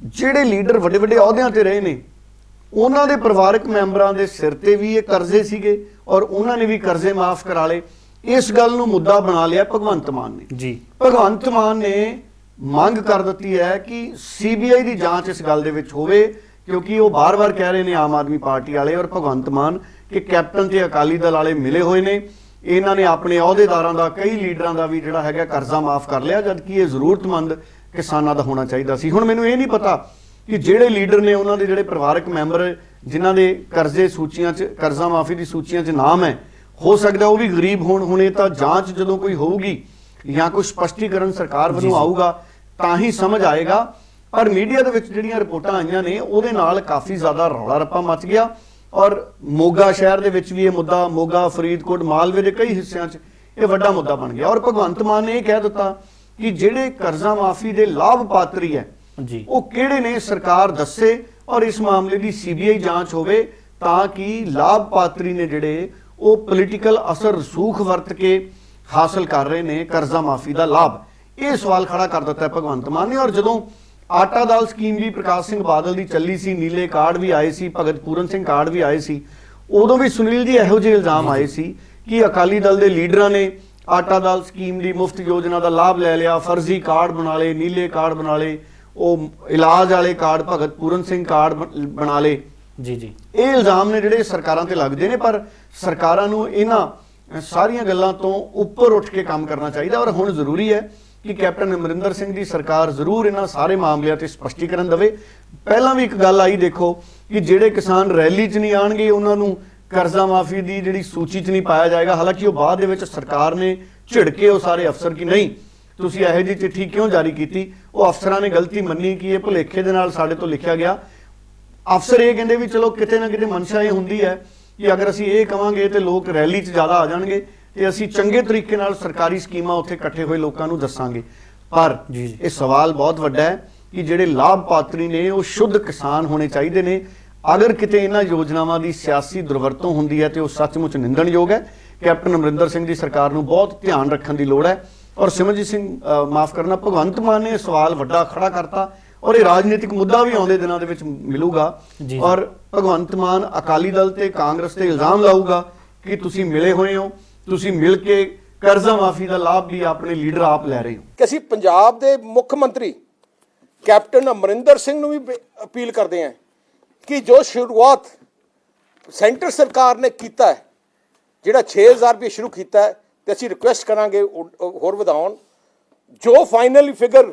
ਜਿਹੜੇ ਲੀਡਰ ਵੱਡੇ ਵੱਡੇ ਅਹੁਦਿਆਂ ਤੇ ਰਹੇ ਨੇ ਉਹਨਾਂ ਦੇ ਪਰਿਵਾਰਕ ਮੈਂਬਰਾਂ ਦੇ ਸਿਰ ਤੇ ਵੀ ਇਹ ਕਰਜ਼ੇ ਸੀਗੇ ਔਰ ਉਹਨਾਂ ਨੇ ਵੀ ਕਰਜ਼ੇ ਮਾਫ ਕਰਾ ਲਏ। ਇਸ ਗੱਲ ਨੂੰ ਮੁੱਦਾ ਬਣਾ ਲਿਆ ਭਗਵੰਤ ਮਾਨ ਨੇ। ਜੀ। ਭਗਵੰਤ ਮਾਨ ਨੇ ਮੰਗ ਕਰ ਦਿੱਤੀ ਹੈ ਕਿ ਸੀਬੀਆਈ ਦੀ ਜਾਂਚ ਇਸ ਗੱਲ ਦੇ ਵਿੱਚ ਹੋਵੇ ਕਿਉਂਕਿ ਉਹ ਬਾਰ-ਬਾਰ ਕਹਿ ਰਹੇ ਨੇ ਆਮ ਆਦਮੀ ਪਾਰਟੀ ਵਾਲੇ ਔਰ ਭਗਵੰਤ ਮਾਨ ਕਿ ਕੈਪਟਨ ਤੇ ਅਕਾਲੀ ਦਲ ਵਾਲੇ ਮਿਲੇ ਹੋਏ ਨੇ। ਇਹਨਾਂ ਨੇ ਆਪਣੇ ਅਹੁਦੇਦਾਰਾਂ ਦਾ ਕਈ ਲੀਡਰਾਂ ਦਾ ਵੀ ਜਿਹੜਾ ਹੈਗਾ ਕਰਜ਼ਾ ਮਾਫ ਕਰ ਲਿਆ ਜਦਕਿ ਇਹ ਜ਼ਰੂਰਤਮੰਦ ਕਿਸਾਨਾਂ ਦਾ ਹੋਣਾ ਚਾਹੀਦਾ ਸੀ। ਹੁਣ ਮੈਨੂੰ ਇਹ ਨਹੀਂ ਪਤਾ ਕਿ ਜਿਹੜੇ ਲੀਡਰ ਨੇ ਉਹਨਾਂ ਦੇ ਜਿਹੜੇ ਪਰਿਵਾਰਕ ਮੈਂਬਰ ਜਿਨ੍ਹਾਂ ਦੇ ਕਰਜ਼ੇ ਸੂਚੀਆਂ 'ਚ ਕਰਜ਼ਾ ਮਾਫੀ ਦੀ ਸੂਚੀਆਂ 'ਚ ਨਾਮ ਹੈ ਹੋ ਸਕਦਾ ਉਹ ਵੀ ਗਰੀਬ ਹੋਣ। ਹੁਣ ਇਹ ਤਾਂ ਜਾਂਚ ਜਦੋਂ ਕੋਈ ਹੋਊਗੀ ਜਾਂ ਕੋਈ ਸਪਸ਼ਟੀਕਰਨ ਸਰਕਾਰ ਵੱਲੋਂ। ਆਊਗਾ ਤਾਂ ਹੀ ਸਮਝ ਆਏਗਾ। ਪਰ ਮੀਡੀਆ ਦੇ ਵਿੱਚ ਜਿਹੜੀਆਂ ਰਿਪੋਰਟਾਂ ਆਈਆਂ ਨੇ ਉਹਦੇ ਨਾਲ ਕਾਫੀ ਜ਼ਿਆਦਾ ਰੌਲਾ ਰੱਪਾ ਮਚ ਗਿਆ। ਔਰ ਮੋਗਾ ਸ਼ਹਿਰ ਦੇ ਵਿੱਚ ਵੀ ਇਹ ਮੁੱਦਾ ਮੋਗਾ ਫਰੀਦਕੋਟ ਮਾਲਵੇ ਦੇ ਕਈ ਹਿੱਸਿਆਂ 'ਚ ਇਹ ਵੱਡਾ ਮੁੱਦਾ ਬਣ ਗਿਆ। ਔਰ ਭਗਵੰਤ ਮਾਨ ਨੇ ਇਹ ਕਹਿ ਦਿੱਤਾ ਕਿ ਜਿਹੜੇ ਕਰਜ਼ਾ ਮਾਫੀ ਦੇ ਲਾਭ ਪਾਤਰੀ ਹੈ ਜੀ। ਉਹ ਕਿਹੜੇ ਨੇ ਸਰਕਾਰ ਦੱਸੇ ਔਰ ਇਸ ਮਾਮਲੇ ਦੀ ਸੀਬੀਆਈ ਜਾਂਚ ਹੋਵੇ ਤਾਂ ਕਿ ਲਾਭ ਪਾਤਰੀ ਨੇ ਜਿਹੜੇ ਉਹ ਪੋਲੀਟੀਕਲ ਅਸਰ ਰਸੂਖ ਵਰਤ ਕੇ ਹਾਸਲ ਕਰ ਰਹੇ ਨੇ ਕਰਜ਼ਾ ਮਾਫੀ ਦਾ ਲਾਭ। ਇਹ ਸਵਾਲ ਖੜਾ ਕਰ ਦਿੱਤਾ ਹੈ ਭਗਵੰਤ ਮਾਨ ਨੇ ਔਰ ਜਦੋਂ ਆਟਾ ਦਾਲ ਸਕੀਮ ਵੀ ਪ੍ਰਕਾਸ਼ ਸਿੰਘ ਬਾਦਲ ਦੀ ਚੱਲੀ ਸੀ ਨੀਲੇ ਕਾਰਡ ਵੀ ਆਏ ਸੀ ਭਗਤ ਪੂਰਨ ਸਿੰਘ ਕਾਰਡ ਵੀ ਆਏ ਸੀ ਉਦੋਂ ਵੀ ਸੁਨੀਲ ਜੀ ਇਹੋ ਜਿਹੇ ਇਲਜ਼ਾਮ ਆਏ ਸੀ ਕਿ ਅਕਾਲੀ ਦਲ ਦੇ ਲੀਡਰਾਂ ਨੇ ਆਟਾ ਦਾਲ ਸਕੀਮ ਦੀ ਮੁਫਤ ਯੋਜਨਾ ਦਾ ਲਾਭ ਲੈ ਲਿਆ ਫਰਜ਼ੀ ਕਾਰਡ ਬਣਾ ਲਏ ਨੀਲੇ ਕਾਰਡ ਬਣਾ ਲਏ ਉਹ ਇਲਾਜ ਵਾਲੇ ਕਾਰਡ ਭਗਤ ਪੂਰਨ ਸਿੰਘ ਕਾਰਡ ਬਣਾ ਲਏ। ਜੀ ਜੀ। ਇਹ ਇਲਜ਼ਾਮ ਨੇ ਜਿਹੜੇ ਸਰਕਾਰਾਂ ਤੇ ਲੱਗਦੇ ਨੇ ਪਰ ਸਰਕਾਰਾਂ ਨੂੰ ਇਹਨਾਂ ਸਾਰੀਆਂ ਗੱਲਾਂ ਤੋਂ ਉੱਪਰ ਉੱਠ ਕੇ ਕੰਮ ਕਰਨਾ ਚਾਹੀਦਾ ਔਰ ਹੁਣ ਜ਼ਰੂਰੀ ਹੈ ਕਿ ਕੈਪਟਨ ਅਮਰਿੰਦਰ ਸਿੰਘ ਦੀ ਸਰਕਾਰ ਜ਼ਰੂਰ ਇਹਨਾਂ ਸਾਰੇ ਮਾਮਲਿਆਂ ਤੇ ਸਪਸ਼ਟੀਕਰਨ ਦੇਵੇ। ਪਹਿਲਾਂ ਵੀ ਇੱਕ ਗੱਲ ਆਈ ਦੇਖੋ ਕਿ ਜਿਹੜੇ ਕਿਸਾਨ ਰੈਲੀ 'ਚ ਨਹੀਂ ਆਣਗੇ ਉਹਨਾਂ ਨੂੰ ਕਰਜ਼ਾ ਮਾਫੀ ਦੀ ਜਿਹੜੀ ਸੂਚੀ 'ਚ ਨਹੀਂ ਪਾਇਆ ਜਾਏਗਾ ਹਾਲਾਂਕਿ ਉਹ ਬਾਅਦ ਦੇ ਵਿੱਚ ਸਰਕਾਰ ਨੇ ਝਿੜਕੇ ਉਹ ਸਾਰੇ ਅਫਸਰ ਕਿ ਨਹੀਂ ਤੁਸੀਂ ਇਹੋ ਜਿਹੀ ਚਿੱਠੀ ਕਿਉਂ ਜਾਰੀ ਕੀਤੀ? ਉਹ ਅਫਸਰਾਂ ਨੇ ਗਲਤੀ ਮੰਨੀ ਕਿ ਇਹ ਭੁਲੇਖੇ ਦੇ ਨਾਲ ਸਾਡੇ ਤੋਂ ਲਿਖਿਆ ਗਿਆ। ਅਫਸਰ ਇਹ ਕਹਿੰਦੇ ਵੀ ਚਲੋ ਕਿਤੇ ਨਾ ਕਿਤੇ ਮਨਸ਼ਾ ਇਹ ਹੁੰਦੀ ਹੈ ਕਿ ਅਗਰ ਅਸੀਂ ਇਹ ਕਵਾਂਗੇ ਤੇ ਲੋਕ ਰੈਲੀ 'ਚ ਜ਼ਿਆਦਾ ਆ ਜਾਣਗੇ ਤੇ ਅਸੀਂ ਚੰਗੇ ਤਰੀਕੇ ਨਾਲ ਸਰਕਾਰੀ ਸਕੀਮਾਂ ਉੱਥੇ ਇਕੱਠੇ ਹੋਏ ਲੋਕਾਂ ਨੂੰ ਦੱਸਾਂਗੇ। ਪਰ। ਇਹ ਸਵਾਲ ਬਹੁਤ ਵੱਡਾ ਹੈ ਕਿ ਜਿਹੜੇ ਲਾਭਪਾਤਰੀ ਨੇ ਉਹ ਸ਼ੁੱਧ ਕਿਸਾਨ ਹੋਣੇ ਚਾਹੀਦੇ ਨੇ ਅਗਰ ਕਿਤੇ ਇਹਨਾਂ ਯੋਜਨਾਵਾਂ ਦੀ ਸਿਆਸੀ ਦੁਰਵਰਤੋਂ ਹੁੰਦੀ ਹੈ ਤੇ ਉਹ ਸੱਚਮੁੱਚ ਨਿੰਦਣਯੋਗ ਹੈ ਕੈਪਟਨ ਅਮਰਿੰਦਰ ਸਿੰਘ ਦੀ ਸਰਕਾਰ ਨੂੰ ਬਹੁਤ ਧਿਆਨ ਰੱਖਣ ਦੀ ਲੋੜ ਹੈ ਔਰ ਸਿਮਰਜੀਤ ਸਿੰਘ ਮਾਫ ਕਰਨਾ ਭਗਵੰਤ ਮਾਨ ਨੇ ਸਵਾਲ ਵੱਡਾ ਖੜਾ ਕਰਤਾ ਔਰ ਇਹ ਰਾਜਨੀਤਿਕ ਮੁੱਦਾ ਵੀ ਆਉਂਦੇ ਦਿਨਾਂ ਦੇ ਵਿੱਚ ਮਿਲੂਗਾ। ਔਰ ਭਗਵੰਤ ਮਾਨ ਅਕਾਲੀ ਦਲ ਤੇ ਕਾਂਗਰਸ ਤੇ ਇਲਜ਼ਾਮ ਲਾਊਗਾ ਕਿ ਤੁਸੀਂ ਮਿਲੇ ਹੋਏ ਹੋ ਤੁਸੀਂ ਮਿਲ ਕੇ ਕਰਜ਼ਾ ਮਾਫੀ ਦਾ ਲਾਭ ਵੀ ਆਪਣੇ ਲੀਡਰ ਆਪ ਲੈ ਰਹੇ ਹੋ ਕਿ ਅਸੀਂ ਪੰਜਾਬ ਦੇ ਮੁੱਖ ਮੰਤਰੀ ਕੈਪਟਨ ਅਮਰਿੰਦਰ ਸਿੰਘ ਨੂੰ ਵੀ ਅਪੀਲ ਕਰਦੇ ਹਾਂ ਕਿ ਜੋ ਸ਼ੁਰੂਆਤ ਸੈਂਟਰ ਸਰਕਾਰ ਨੇ ਕੀਤਾ ਹੈ, ਜਿਹੜਾ 6000 ਰੁਪਏ ਸ਼ੁਰੂ ਕੀਤਾ ਹੈ, ਤੇ ਅਸੀਂ ਰਿਕੁਐਸਟ ਕਰਾਂਗੇ ਹੋਰ ਵਧਾਉਣ, ਜੋ ਫਾਈਨਲੀ ਫਿਗਰ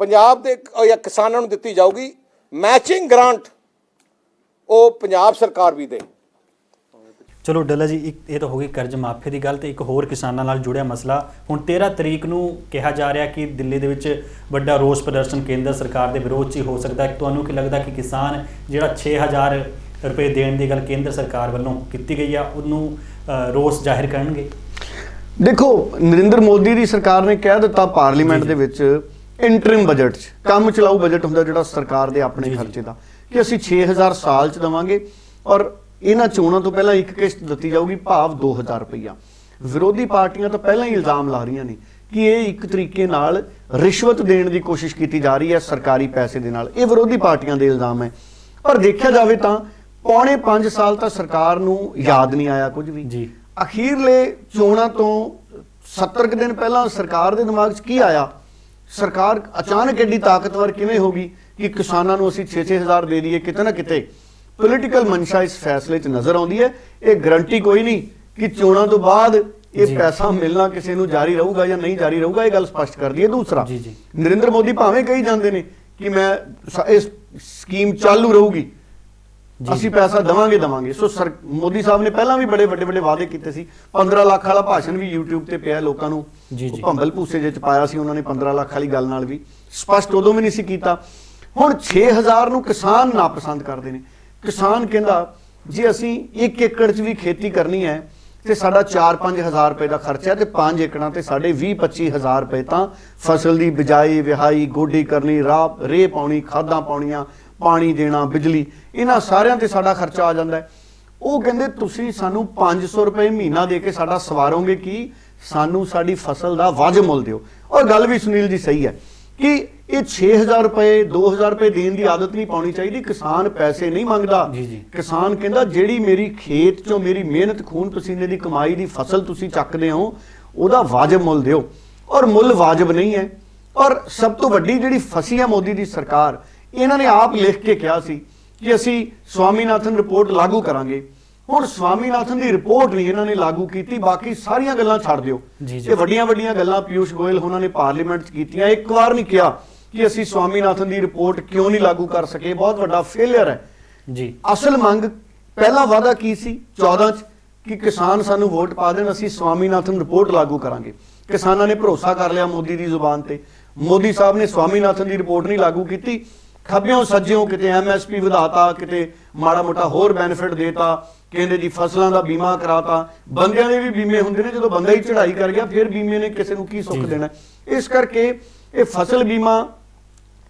ਪੰਜਾਬ ਦੇ ਜਾਂ ਕਿਸਾਨਾਂ ਨੂੰ ਦਿੱਤੀ ਜਾਊਗੀ ਮੈਚਿੰਗ ਗ੍ਰਾਂਟ ਉਹ ਪੰਜਾਬ ਸਰਕਾਰ ਵੀ ਦੇ ਚਲੋ ਡੱਲਾ ਜੀ ਇੱਕ ਇਹ ਤਾਂ ਹੋ ਗਈ ਕਰਜ਼ ਮਾਫੀ ਦੀ ਗੱਲ ਤੇ ਇੱਕ ਹੋਰ ਕਿਸਾਨਾਂ ਨਾਲ ਜੁੜਿਆ ਮਸਲਾ। ਹੁਣ 13 ਤਰੀਕ ਨੂੰ ਕਿਹਾ ਜਾ ਰਿਹਾ ਕਿ ਦਿੱਲੀ ਦੇ ਵਿੱਚ ਵੱਡਾ ਰੋਸ ਪ੍ਰਦਰਸ਼ਨ ਕੇਂਦਰ ਸਰਕਾਰ ਦੇ ਵਿਰੋਧ 'ਚ ਹੀ ਹੋ ਸਕਦਾ ਹੈ। ਤੁਹਾਨੂੰ ਕੀ ਲੱਗਦਾ ਕਿ ਕਿਸਾਨ ਜਿਹੜਾ 6000 ਰੁਪਏ ਦੇਣ ਦੀ ਗੱਲ ਕੇਂਦਰ ਸਰਕਾਰ ਵੱਲੋਂ ਕੀਤੀ ਗਈ ਆ ਉਹਨੂੰ ਰੋਸ ਜ਼ਾਹਿਰ ਕਰਨਗੇ? ਦੇਖੋ ਨਰਿੰਦਰ ਮੋਦੀ ਦੀ ਸਰਕਾਰ ਨੇ ਕਹਿ ਦਿੱਤਾ ਪਾਰਲੀਮੈਂਟ ਦੇ ਵਿੱਚ ਇੰਟਰਿਮ ਬਜਟ 'ਚ। ਕੰਮ ਚਲਾਊ ਬਜਟ ਹੁੰਦਾ ਜਿਹੜਾ ਸਰਕਾਰ ਦੇ ਆਪਣੇ। ਖਰਚੇ ਦਾ ਕਿ ਅਸੀਂ 6000 ਸਾਲ 'ਚ ਦਵਾਂਗੇ ਔਰ ਇਹਨਾਂ ਚੋਣਾਂ ਤੋਂ ਪਹਿਲਾਂ ਇੱਕ ਕਿਸ਼ਤ ਦਿੱਤੀ ਜਾਊਗੀ ਭਾਵ 2000 ਰੁਪਈਆ। ਵਿਰੋਧੀ ਪਾਰਟੀਆਂ ਤਾਂ ਪਹਿਲਾਂ ਹੀ ਇਲਜ਼ਾਮ ਲਾ ਰਹੀਆਂ ਨੇ ਕਿ ਇਹ ਇੱਕ ਤਰੀਕੇ ਨਾਲ ਰਿਸ਼ਵਤ ਦੇਣ ਦੀ ਕੋਸ਼ਿਸ਼ ਕੀਤੀ ਜਾ ਰਹੀ ਹੈ ਸਰਕਾਰੀ ਪੈਸੇ ਦੇ ਨਾਲ। ਇਹ ਵਿਰੋਧੀ ਪਾਰਟੀਆਂ ਦੇ ਇਲਜ਼ਾਮ ਹੈ। ਪਰ ਦੇਖਿਆ ਜਾਵੇ ਤਾਂ ਪੌਣੇ 5 ਸਾਲ ਤਾਂ ਸਰਕਾਰ ਨੂੰ ਯਾਦ ਨਹੀਂ ਆਇਆ ਕੁਝ ਵੀ। ਜੀ। ਅਖੀਰਲੇ ਚੋਣਾਂ ਤੋਂ 70 ਕੁ ਦਿਨ ਪਹਿਲਾਂ ਸਰਕਾਰ ਦੇ ਦਿਮਾਗ 'ਚ ਕੀ ਆਇਆ? ਸਰਕਾਰ ਅਚਾਨਕ ਐਡੀ ਤਾਕਤਵਰ ਕਿਵੇਂ ਹੋ ਗਈ ਕਿ ਕਿਸਾਨਾਂ ਨੂੰ ਅਸੀਂ 6-6000 ਦੇ ਦਈਏ ਕਿਤੇ ਨਾ ਕਿਤੇ? ਪੋਲੀਟੀਕਲ ਮਨਸ਼ਾ ਇਸ ਫੈਸਲੇ 'ਚ ਨਜ਼ਰ ਆਉਂਦੀ ਹੈ ਇਹ ਗਰੰਟੀ ਕੋਈ ਨਹੀਂ ਕਿ ਚੋਣਾਂ ਤੋਂ ਬਾਅਦ ਇਹ। ਪੈਸਾ ਮਿਲਣਾ ਕਿਸੇ ਨੂੰ ਜਾਰੀ ਰਹੂਗਾ ਜਾਂ ਨਹੀਂ ਜਾਰੀ ਰਹੂਗਾ ਇਹ ਗੱਲ ਸਪਸ਼ਟ ਕਰਦੀ ਹੈ ਦੂਸਰਾ ਜੀ, ਜੀ। ਨਰਿੰਦਰ ਮੋਦੀ ਭਾਵੇਂ ਕਹੀ ਜਾਂਦੇ ਨੇ ਕਿ ਮੈਂ ਇਸ ਸਕੀਮ ਚਾਲੂ ਰਹੂਗੀ। ਅਸੀਂ ਪੈਸਾ ਦਵਾਂਗੇ ਦਵਾਂਗੇ ਸੋ ਸਰ ਮੋਦੀ ਸਾਹਿਬ ਨੇ ਪਹਿਲਾਂ ਵੀ ਬੜੇ ਵੱਡੇ ਵੱਡੇ ਵਾਅਦੇ ਕੀਤੇ ਸੀ 15 ਲੱਖ ਵਾਲਾ ਭਾਸ਼ਣ ਵੀ YouTube ਤੇ ਪਿਆ ਲੋਕਾਂ ਨੂੰ ਜੀ, ਉਹ ਜੀ। ਭੰਬਲ ਭੂਸੇ ਜਿਹੇ ਚ ਪਾਇਆ ਸੀ ਉਹਨਾਂ ਨੇ 15 ਲੱਖ ਵਾਲੀ ਗੱਲ ਨਾਲ ਵੀ ਸਪਸ਼ਟ ਉਦੋਂ ਵੀ ਨਹੀਂ ਸੀ ਕੀਤਾ ਹੁਣ 6000 ਨੂੰ ਕਿਸਾਨ ਨਾਪਸੰਦ ਕਰਦੇ ਨੇ ਕਿਸਾਨ ਕਹਿੰਦਾ, ਜੇ ਅਸੀਂ 1 ਏਕੜ 'ਚ ਵੀ ਖੇਤੀ ਕਰਨੀ ਹੈ, ਤੇ ਸਾਡਾ 4-5 ਹਜ਼ਾਰ ਰੁਪਏ ਦਾ ਖਰਚਾ ਹੈ, ਤੇ 5 ਏਕੜਾਂ ਤੇ ਸਾਡੇ 20-25 ਹਜ਼ਾਰ ਰੁਪਏ ਤਾਂ ਫਸਲ ਦੀ ਬਿਜਾਈ, ਵਿਹਾਈ, ਗੋਡੀ ਕਰਨੀ, ਰਾਹ ਰੇ ਪਾਉਣੀ, ਖਾਦਾਂ ਪਾਉਣੀਆਂ, ਪਾਣੀ ਦੇਣਾ, ਬਿਜਲੀ, ਇਹਨਾਂ ਸਾਰਿਆਂ ਤੇ ਸਾਡਾ ਖਰਚਾ ਆ ਜਾਂਦਾ ਉਹ ਕਹਿੰਦੇ, ਤੁਸੀਂ ਸਾਨੂੰ 500 ਰੁਪਏ ਮਹੀਨਾ ਦੇ ਕੇ ਸਾਡਾ ਸਵਾਰੋਗੇ ਕੀ? ਸਾਨੂੰ ਸਾਡੀ ਫਸਲ ਦਾ ਵਾਜਬ ਮੁੱਲ ਦਿਓ। ਔਰ ਗੱਲ ਵੀ ਸੁਨੀਲ ਜੀ ਸਹੀ ਹੈ। ਕਿ ਇਹ 6000 ਰੁਪਏ 2000 ਰੁਪਏ ਦੇਣ ਦੀ ਆਦਤ ਨਹੀਂ ਪਾਉਣੀ ਚਾਹੀਦੀ ਕਿਸਾਨ ਪੈਸੇ ਨਹੀਂ ਮੰਗਦਾ। ਕਿਸਾਨ ਕਹਿੰਦਾ ਜਿਹੜੀ ਮੇਰੀ ਖੇਤ ਚੋਂ ਮੇਰੀ ਮਿਹਨਤ ਖੂਨ ਪਸੀਨੇ ਦੀ ਕਮਾਈ ਦੀ ਫਸਲ ਤੁਸੀਂ ਚੱਕਦੇ ਹੋ ਉਹਦਾ ਵਾਜਬ ਮੁੱਲ ਦਿਓ। ਔਰ ਮੁੱਲ ਵਾਜਬ ਨਹੀਂ ਹੈ। ਔਰ ਸਭ ਤੋਂ ਵੱਡੀ ਜਿਹੜੀ ਫਸੀ ਹੈ ਮੋਦੀ ਦੀ ਸਰਕਾਰ ਇਹਨਾਂ ਨੇ ਆਪ ਲਿਖ ਕੇ ਕਿਹਾ ਸੀ ਕਿ ਅਸੀਂ ਸਵਾਮੀਨਾਥਨ ਰਿਪੋਰਟ ਲਾਗੂ ਕਰਾਂਗੇ। ਹੁਣ ਸਵਾਮੀਨਾਥਨ ਦੀ ਰਿਪੋਰਟ ਨਹੀਂ ਇਹਨਾਂ ਨੇ ਲਾਗੂ ਕੀਤੀ ਬਾਕੀ ਸਾਰੀਆਂ ਗੱਲਾਂ ਛੱਡ ਦਿਓ। ਇਹ ਵੱਡੀਆਂ ਵੱਡੀਆਂ ਗੱਲਾਂ ਪਿਊਸ਼ ਗੋਇਲ ਉਹਨਾਂ ਨੇ ਪਾਰਲੀਮੈਂਟ 'ਚ ਕੀਤੀਆਂ। ਇੱਕ ਵਾਰ ਨਹੀਂ ਕਿਹਾ ਕਿ ਅਸੀਂ ਸਵਾਮੀਨਾਥਨ ਦੀ ਰਿਪੋਰਟ ਕਿਉਂ ਨਹੀਂ ਲਾਗੂ ਕਰ ਸਕੇ। ਬਹੁਤ ਵੱਡਾ ਫੇਲਿਅਰ ਹੈ। ਜੀ। ਅਸਲ ਮੰਗ ਪਹਿਲਾ ਵਾਅਦਾ ਕੀ ਸੀ? 14 ਚ ਕਿ ਕਿਸਾਨ ਸਾਨੂੰ ਵੋਟ ਪਾ ਦੇਣ ਅਸੀਂ ਸਵਾਮੀਨਾਥਨ ਰਿਪੋਰਟ ਲਾਗੂ ਕਰਾਂਗੇ। ਕਿਸਾਨਾਂ ਨੇ ਭਰੋਸਾ ਕਰ ਲਿਆ ਮੋਦੀ ਦੀ ਜ਼ੁਬਾਨ ਤੇ। ਮੋਦੀ ਸਾਹਿਬ ਨੇ ਸਵਾਮੀਨਾਥਨ ਦੀ ਰਿਪੋਰਟ ਨਹੀਂ ਲਾਗੂ ਕੀਤੀ। ਖੱਬਿਓਂ ਸੱਜਿਓਂ ਕਿਤੇ ਐਮਐਸਪੀ ਵਧਾਤਾ ਕਿਤੇ ਮਾੜਾ ਮੋਟਾ ਹੋਰ ਬੈਨੀਫਿਟ ਦੇਤਾ ਕਹਿੰਦੇ ਜੀ ਫਸਲਾਂ ਦਾ ਬੀਮਾ ਕਰਾਤਾ। ਬੰਦਿਆਂ ਦੇ ਵੀ ਬੀਮੇ ਹੁੰਦੇ ਨੇ ਜਦੋਂ ਬੰਦਾ ਹੀ ਚੜ੍ਹਾਈ ਕਰ ਗਿਆ ਫਿਰ ਬੀਮੇ ਨੇ ਕਿਸੇ ਨੂੰ ਕੀ ਸੁੱਖ। ਦੇਣਾ? ਇਸ ਕਰਕੇ ਇਹ ਫਸਲ ਬੀਮਾ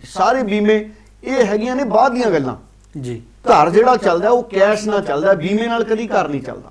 ਸਾਰੇ ਬੀਮੇ ਇਹ ਹੈਗੀਆਂ ਨੇ ਬਾਅਦ ਦੀਆਂ ਗੱਲਾਂ। ਜੀ। ਘਰ ਜਿਹੜਾ ਚੱਲਦਾ ਉਹ ਕੈਸ਼ ਨਾਲ ਚੱਲਦਾ ਬੀਮੇ ਨਾਲ ਕਦੀ ਘਰ ਨਹੀਂ ਚੱਲਦਾ।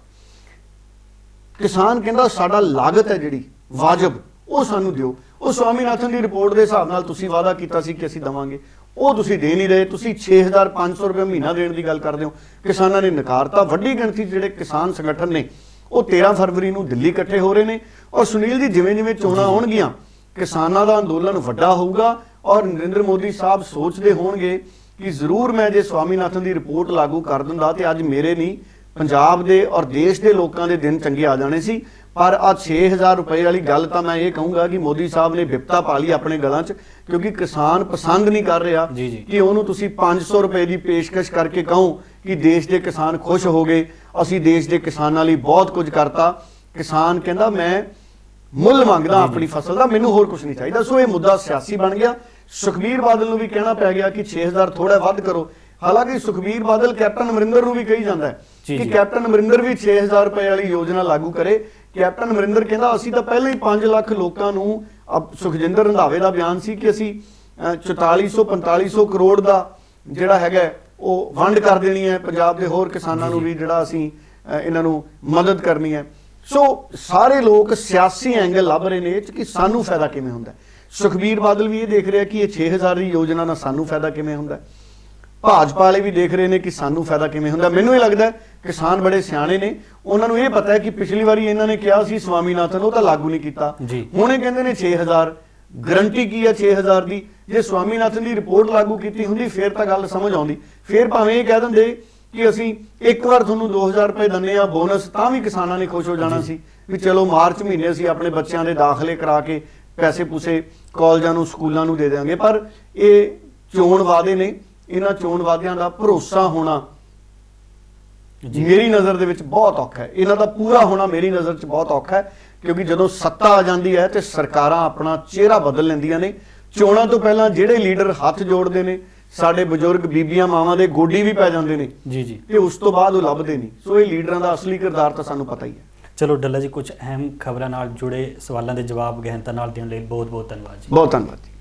ਕਿਸਾਨ ਕਹਿੰਦਾ ਸਾਡਾ ਲਾਗਤ ਹੈ ਜਿਹੜੀ ਵਾਜਬ ਉਹ ਸਾਨੂੰ ਦਿਓ। ਉਹ ਸਵਾਮੀਨਾਥਨ ਦੀ ਰਿਪੋਰਟ ਦੇ ਹਿਸਾਬ ਨਾਲ ਤੁਸੀਂ ਵਾਅਦਾ ਕੀਤਾ ਸੀ ਕਿ ਅਸੀਂ ਦਵਾਂਗੇ। ਉਹ ਤੁਸੀਂ ਦੇ ਨਹੀਂ ਰਹੇ, ਤੁਸੀਂ 6500 ਰੁਪਏ ਮਹੀਨਾ ਦੇਣ ਦੀ ਗੱਲ ਕਰਦੇ ਹੋ। ਕਿਸਾਨਾਂ ਨੇ ਨਕਾਰਤਾ, ਵੱਡੀ ਗਿਣਤੀ 'ਚ ਜਿਹੜੇ ਕਿਸਾਨ ਸੰਗਠਨ ਨੇ, ਉਹ 13 ਫਰਵਰੀ ਨੂੰ ਦਿੱਲੀ ਇਕੱਠੇ ਹੋ ਰਹੇ ਨੇ। ਔਰ ਸੁਨੀਲ ਜੀ ਜਿਵੇਂ ਜਿਵੇਂ ਚੋਣਾਂ ਹੋਣਗੀਆਂ ਕਿਸਾਨਾਂ ਦਾ ਅੰਦੋਲਨ ਵੱਡਾ ਹੋਊਗਾ ਔਰ ਨਰਿੰਦਰ ਮੋਦੀ ਸਾਹਿਬ ਸੋਚਦੇ ਹੋਣਗੇ ਕਿ ਜ਼ਰੂਰ ਮੈਂ ਜੇ ਸਵਾਮੀਨਾਥਨ ਦੀ ਰਿਪੋਰਟ ਲਾਗੂ ਕਰ ਦਿੰਦਾ ਤੇ ਅੱਜ ਮੇਰੇ ਨਹੀਂ, ਪੰਜਾਬ ਦੇ ਔਰ ਦੇਸ਼ ਦੇ ਲੋਕਾਂ ਦੇ ਦਿਨ ਚੰਗੇ ਆ ਜਾਣੇ ਸੀ। ਪਰ ਆ 6000 ਰੁਪਏ ਵਾਲੀ ਗੱਲ ਤਾਂ ਮੈਂ ਇਹ ਕਹੂੰਗਾ ਕਿ ਮੋਦੀ ਸਾਹਿਬ ਨੇ ਵਿਪਤਾ ਪਾ ਲਈ ਆਪਣੇ ਗਲਾਂ 'ਚ। ਕਿਉਂਕਿ ਕਿਸਾਨ ਪਸੰਦ ਨਹੀਂ ਕਰ ਰਿਹਾ। ਕਿ ਉਹਨੂੰ ਤੁਸੀਂ 500 ਰੁਪਏ ਦੀ ਪੇਸ਼ਕਸ਼ ਕਰਕੇ ਕਹੋ ਕਿ ਦੇਸ਼ ਦੇ ਕਿਸਾਨ ਖੁਸ਼ ਹੋ ਗਏ। ਅਸੀਂ ਦੇਸ਼ ਦੇ ਕਿਸਾਨਾਂ ਲਈ ਬਹੁਤ ਕੁਝ ਕਰਤਾ। ਕਿਸਾਨ ਕਹਿੰਦਾ ਮੈਂ ਮੁੱਲ ਮੰਗਦਾ ਆਪਣੀ ਫਸਲ ਦਾ ਮੈਨੂੰ ਹੋਰ ਕੁਝ ਨਹੀਂ ਚਾਹੀਦਾ। ਸੋ ਇਹ ਮੁੱਦਾ ਸਿਆਸੀ ਬਣ ਗਿਆ। ਸੁਖਬੀਰ ਬਾਦਲ ਨੂੰ ਵੀ ਕਹਿਣਾ ਪੈ ਗਿਆ ਕਿ 6000 ਥੋੜਾ ਵੱਧ ਕਰੋ। ਹਾਲਾਂਕਿ ਸੁਖਬੀਰ ਬਾਦਲ ਕੈਪਟਨ ਅਮਰਿੰਦਰ ਨੂੰ ਵੀ ਕਹੀ ਜਾਂਦਾ ਹੈ ਕਿ। ਕੈਪਟਨ ਅਮਰਿੰਦਰ ਵੀ 6000 ਰੁਪਏ ਵਾਲੀ ਯੋਜਨਾ ਲਾਗੂ ਕਰੇ। ਕੈਪਟਨ ਅਮਰਿੰਦਰ ਕਹਿੰਦਾ ਅਸੀਂ ਤਾਂ ਪਹਿਲਾਂ ਹੀ 5 ਲੱਖ ਲੋਕਾਂ ਨੂੰ ਸੁਖਜਿੰਦਰ ਰੰਧਾਵੇ ਦਾ ਬਿਆਨ ਸੀ ਕਿ ਅਸੀਂ ਅ, 4400 4500 ਕਰੋੜ ਦਾ ਜਿਹੜਾ ਹੈਗਾ ਉਹ ਵੰਡ ਕਰ ਦੇਣੀ ਹੈ ਪੰਜਾਬ ਦੇ ਹੋਰ ਕਿਸਾਨਾਂ ਨੂੰ ਵੀ ਜਿਹੜਾ ਅਸੀਂ ਇਹਨਾਂ ਨੂੰ ਮਦਦ ਕਰਨੀ ਹੈ ਸੋ ਸਾਰੇ ਲੋਕ ਸਿਆਸੀ ਐਂਗਲ ਲੱਭ ਰਹੇ ਨੇ ਕਿ ਸਾਨੂੰ ਫਾਇਦਾ ਕਿਵੇਂ ਹੁੰਦਾ। ਸੁਖਬੀਰ ਬਾਦਲ ਵੀ ਇਹ ਦੇਖ ਰਿਹਾ ਕਿ ਇਹ 6000 ਦੀ ਯੋਜਨਾ ਨਾਲ ਸਾਨੂੰ ਫਾਇਦਾ ਕਿਵੇਂ ਹੁੰਦਾ। ਭਾਜਪਾ ਵਾਲੇ ਵੀ ਦੇਖ ਰਹੇ ਨੇ ਕਿ ਸਾਨੂੰ ਫਾਇਦਾ ਕਿਵੇਂ ਹੁੰਦਾ ਮੈਨੂੰ ਇਹ ਲੱਗਦਾ ਕਿਸਾਨ ਬੜੇ ਸਿਆਣੇ ਨੇ। ਉਹਨਾਂ ਨੂੰ ਇਹ ਪਤਾ ਹੈ ਕਿ ਪਿਛਲੀ ਵਾਰੀ ਇਹਨਾਂ ਨੇ ਕਿਹਾ ਸੀ ਸਵਾਮੀਨਾਥਨ ਉਹ ਤਾਂ ਲਾਗੂ ਨਹੀਂ ਕੀਤਾ। ਹੁਣ ਇਹ ਕਹਿੰਦੇ ਨੇ 6000 ਗਰੰਟੀ ਕੀ ਹੈ 6000 ਦੀ? ਜੇ ਸਵਾਮੀਨਾਥਨ ਦੀ ਰਿਪੋਰਟ ਲਾਗੂ ਕੀਤੀ ਹੁੰਦੀ ਫਿਰ ਤਾਂ ਗੱਲ ਸਮਝ ਆਉਂਦੀ। ਫਿਰ ਭਾਵੇਂ ਇਹ ਕਹਿ ਦਿੰਦੇ ਕਿ ਅਸੀਂ ਇੱਕ ਵਾਰ ਤੁਹਾਨੂੰ 2000 ਰੁਪਏ ਦਿੰਨੇ ਆ ਬੋਨਸ ਤਾਂ ਵੀ ਕਿਸਾਨਾਂ ਨੇ ਖੁਸ਼ ਹੋ ਜਾਣਾ ਸੀ ਵੀ ਚਲੋ ਮਾਰਚ ਮਹੀਨੇ ਅਸੀਂ ਆਪਣੇ ਬੱਚਿਆਂ ਦੇ ਦਾਖਲੇ ਕਰਾ ਕੇ ਪੈਸੇ ਪੂਸੇ ਕਾਲਜਾਂ ਨੂੰ ਸਕੂਲਾਂ ਨੂੰ ਦੇ ਦੇਵਾਂਗੇ ਪਰ ਇਹ ਚੋਣ ਵਾਅਦੇ ਨੇ। ਇਹਨਾਂ ਚੋਣ ਵਾਅਦਿਆਂ ਦਾ ਭਰੋਸਾ ਹੋਣਾ। ਮੇਰੀ ਨਜ਼ਰ ਦੇ ਵਿੱਚ ਬਹੁਤ ਔਖਾ ਹੈ। ਇਹਨਾਂ ਦਾ ਪੂਰਾ ਹੋਣਾ ਮੇਰੀ ਨਜ਼ਰ 'ਚ ਬਹੁਤ ਔਖਾ ਹੈ ਕਿਉਂਕਿ ਜਦੋਂ ਸੱਤਾ ਆ ਜਾਂਦੀ ਹੈ ਤੇ ਸਰਕਾਰਾਂ ਆਪਣਾ ਚਿਹਰਾ ਬਦਲ ਲੈਂਦੀਆਂ ਨੇ। ਚੋਣਾਂ ਤੋਂ ਪਹਿਲਾਂ ਜਿਹੜੇ ਲੀਡਰ ਹੱਥ ਜੋੜਦੇ ਨੇ ਸਾਡੇ ਬਜ਼ੁਰਗ ਬੀਬੀਆਂ ਮਾਵਾਂ ਦੇ ਗੋਡੀ ਵੀ ਪੈ ਜਾਂਦੇ ਨੇ। ਜੀ ਜੀ। ਤੇ ਉਸ ਤੋਂ ਬਾਅਦ ਉਹ ਲੱਭਦੇ ਨਹੀਂ। ਸੋ ਇਹ ਲੀਡਰਾਂ ਦਾ ਅਸਲੀ ਕਿਰਦਾਰ ਤਾਂ ਸਾਨੂੰ ਪਤਾ ਹੀ ਹੈ। ਚਲੋ ਡੱਲਾ ਜੀ ਕੁਝ ਅਹਿਮ ਖਬਰਾਂ ਨਾਲ ਜੁੜੇ ਸਵਾਲਾਂ ਦੇ ਜਵਾਬ ਗਹਿਨਤਾ ਨਾਲ ਦੇਣ ਲਈ ਬਹੁਤ ਬਹੁਤ ਧੰਨਵਾਦ ਜੀ। ਬਹੁਤ ਧੰਨਵਾਦ ਜੀ।